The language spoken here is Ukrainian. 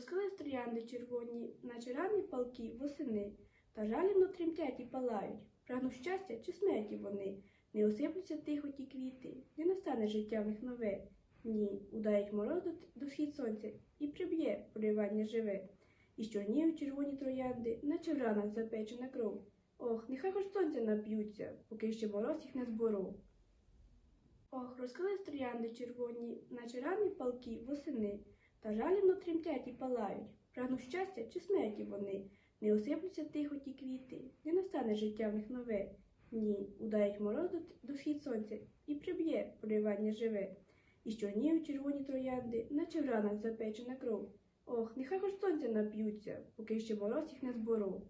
розкрились троянди червоні, наче ранні палки восени, та жалібно тремтять і палають. Прагнуть щастя чи смерті вони, не осиплються тихо ті квіти, не настане життя в них нове. Ні, ударить мороз до, схід сонця і приб'є поривання живе. І чорніють червоні троянди, наче в ранах запечена кров. Ох, нехай хоч сонця нап'ються, поки ще мороз їх не зборов. Ох, розкрились троянди червоні, наче ранні палки восени, та жалібно тремтять і палають. Прагнуть щастя чи смерті вони, не осиплються тихо ті квіти, не настане життя в них нове. Ні, ударить мороз до, схід сонця і приб'є полювання живе. І чорніють червоні троянди, наче в ранах запечена кров. Ох, нехай хоч сонця нап'ються, поки ще мороз їх не зборов.